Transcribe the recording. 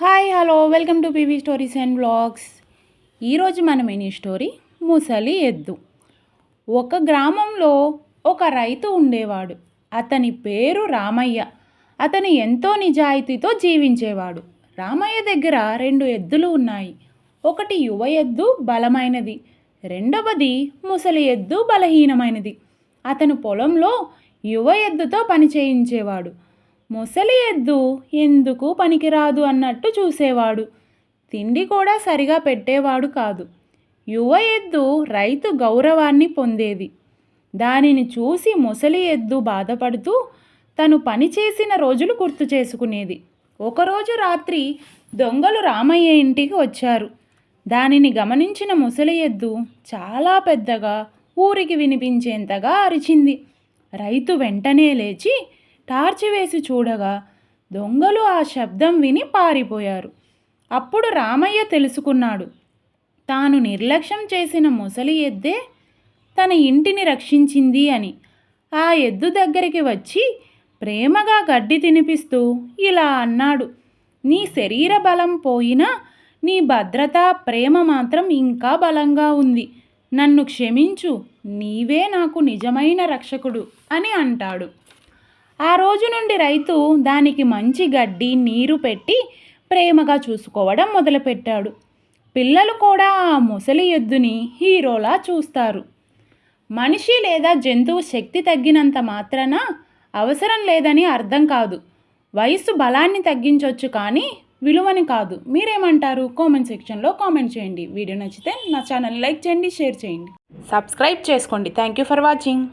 Hi hello. Welcome to P V stories and blogs ఈరోజు మన mini story ముసలి ఎద్దు. ఒక గ్రామంలో ఒక రైతు ఉండేవాడు. అతని పేరు రామయ్య. అతను ఎంతో నిజాయితీతో జీవించేవాడు. రామయ్య దగ్గర రెండు ఎద్దులు ఉన్నాయి. ఒకటి యువ ఎద్దు బలమైనది. రెండవది ముసలి ఎద్దు బలహీనమైనది. అతను పొలంలో యువ ఎద్దుతో పని చేయించేవాడు. ముసలి ఎద్దు ఎందుకు పనికిరాదు అన్నట్టు చూసేవాడు. తిండి కూడా సరిగా పెట్టేవాడు కాదు. యువ ఎద్దు రైతు గౌరవాన్ని పొందేది. దానిని చూసి ముసలి ఎద్దు బాధపడుతూ తను పనిచేసిన రోజులు గుర్తు చేసుకునేది. ఒకరోజు రాత్రి దొంగలు రామయ్య ఇంటికి వచ్చారు. దానిని గమనించిన ముసలి ఎద్దు చాలా పెద్దగా ఊరికి వినిపించేంతగా అరిచింది. రైతు వెంటనే లేచి టార్చ్ వేసి చూడగా దొంగలు ఆ శబ్దం విని పారిపోయారు. అప్పుడు రామయ్య తెలుసుకున్నాడు. తాను నిర్లక్ష్యం చేసిన ముసలి ఎద్దే తన ఇంటిని రక్షించింది అని. ఆ ఎద్దు దగ్గరికి వచ్చి ప్రేమగా గడ్డి తినిపిస్తూ ఇలా అన్నాడు. నీ శరీర బలం పోయినా నీ భద్రత ప్రేమ మాత్రం ఇంకా బలంగా ఉంది. నన్ను క్షమించు. నీవే నాకు నిజమైన రక్షకుడు అని అంటాడు. ఆ రోజు నుండి రైతు దానికి మంచి గడ్డి నీరు పెట్టి ప్రేమగా చూసుకోవడం మొదలుపెట్టాడు. పిల్లలు కూడా ఆ ముసలి ఎద్దుని హీరోలా చూస్తారు. మనిషి లేదా జంతువు శక్తి తగ్గినంత మాత్రాన అవసరం లేదని అర్థం కాదు. వయస్సు బలాన్ని తగ్గించవచ్చు కానీ విలువని కాదు. మీరేమంటారు? కామెంట్ సెక్షన్లో కామెంట్ చేయండి. వీడియో నచ్చితే నా ఛానల్ లైక్ చేయండి షేర్ చేయండి. సబ్స్క్రైబ్ చేసుకోండి. Thank you for watching.